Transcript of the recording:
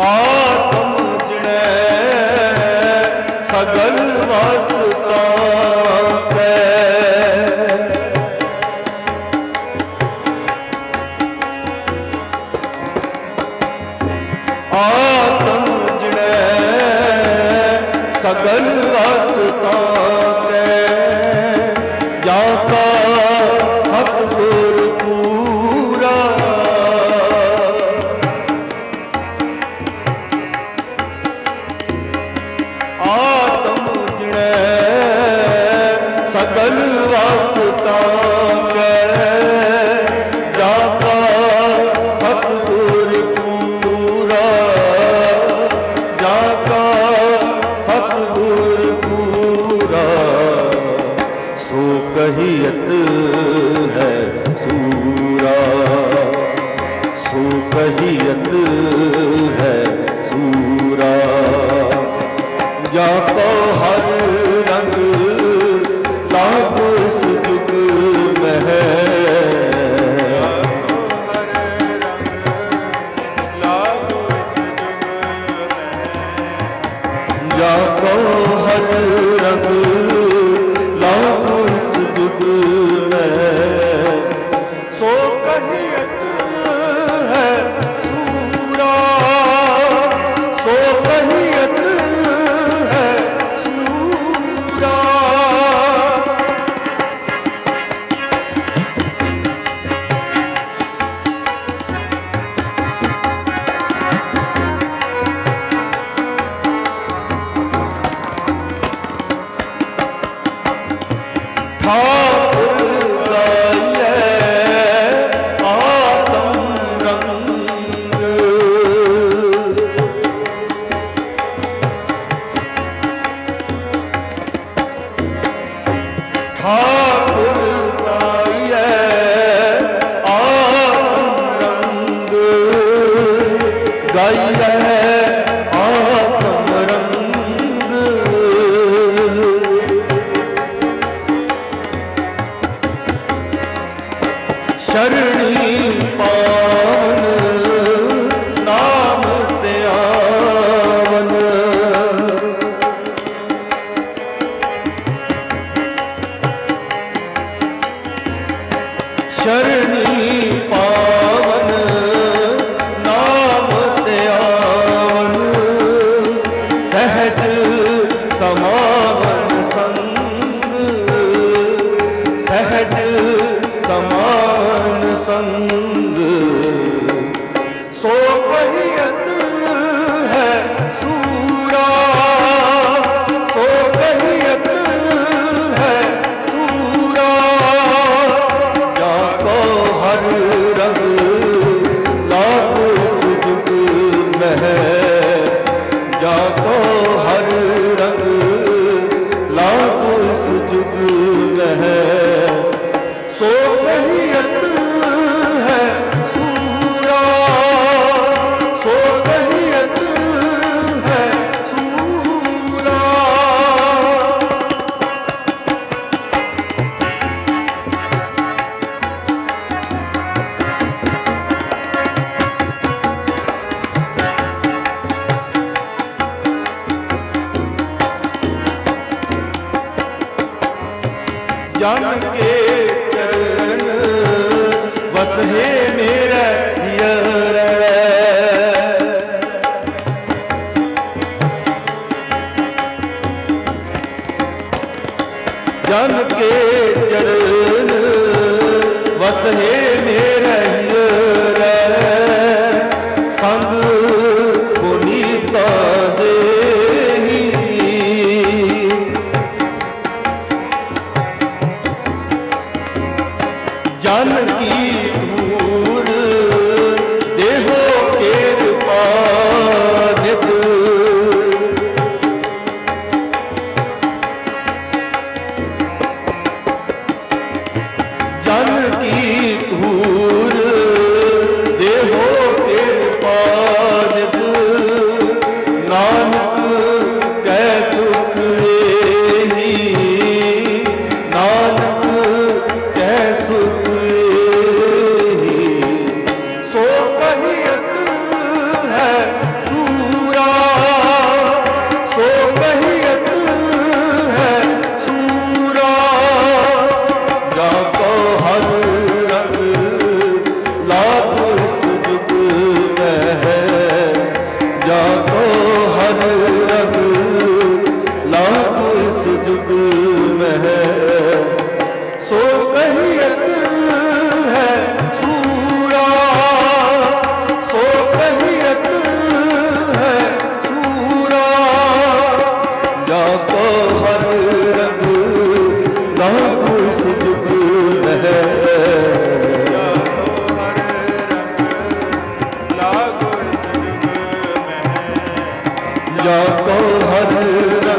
ਆਤਮ ਜੜੈ ਸਗਲ ਵਸਤਾ ਆਤਮ ਜੜੈ ਸਗਲ ਵਸਤਾ Guru Oh! ਵਸਹੇ ਮੇਰਾ ਯਾਰੈ। ਜਨ ਕੇ ਚਰਨ ਵਸਹੇ ਮੇਰਾ ਯਾਰੈ। ਸੰਗ ਪੁਨੀਤਾ ਦੇਹੀ। ਜਨ ਕੀ ਜਾ ਕੋ ਹਰ